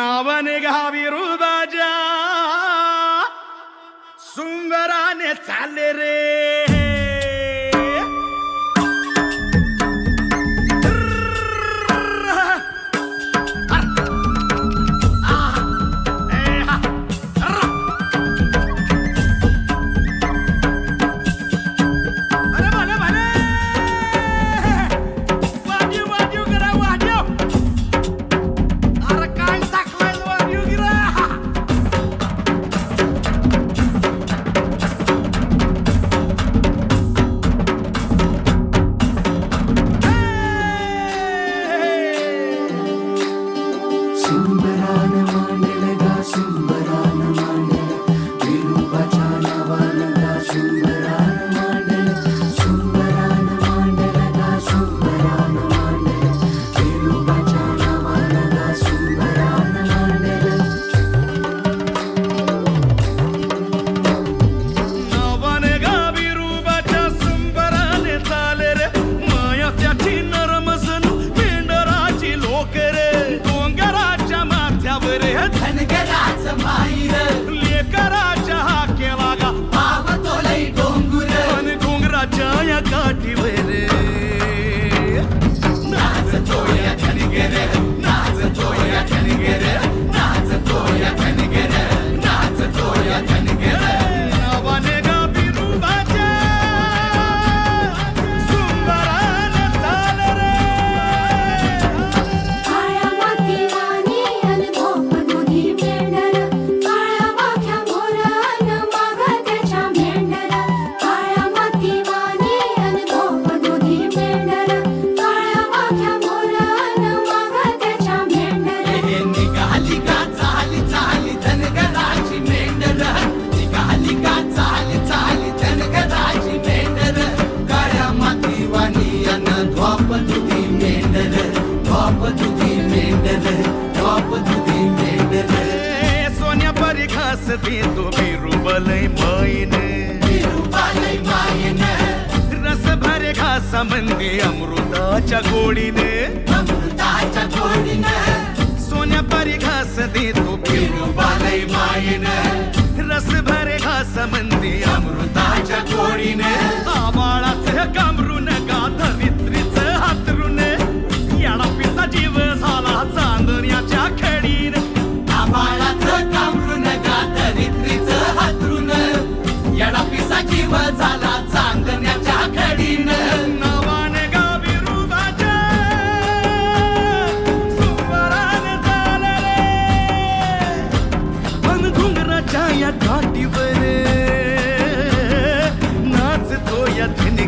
नावाने गावी रुबाजा. सुंगराने चालले रे. விருவலை மாயினு रस भरे घासामंदी अमृताच्या गोडीने सोन्या परी घास देतो विरुबालय मायन. रस भरे घासामंदी अमृताच्या गोडीने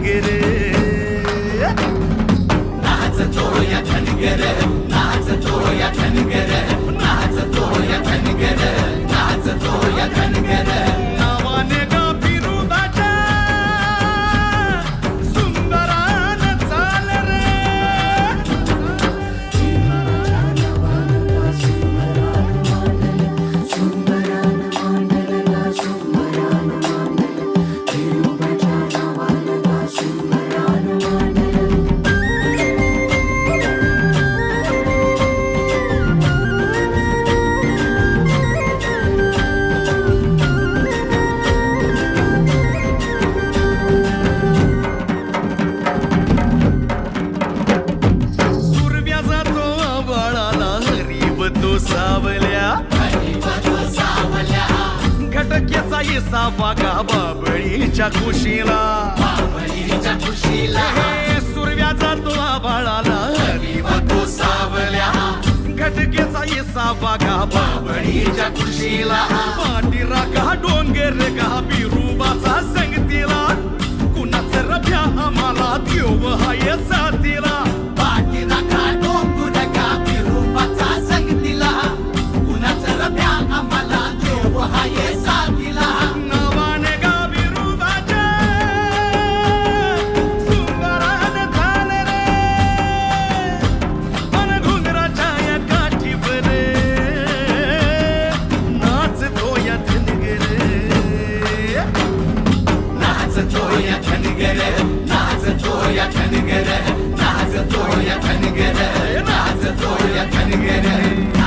रे नाच चोळ्या ठणगे रे नाच चोळ्या ठणगे रे नाच चोळ्या ठणगे रे नाच चोळ्या सावल्या. घटकेचा इसा बागा बाबळीच्या खुशीला. सुरव्या जातो आबाळाला तो सावल्या. घटकेचा इसा बागा बाबळीच्या खुशीला. पाटीरा का डोंगर का बिरुबाचा संगतीला. कुणाच रभ्या आम्हाला देव हाय साथीला. Hause Treue, ja.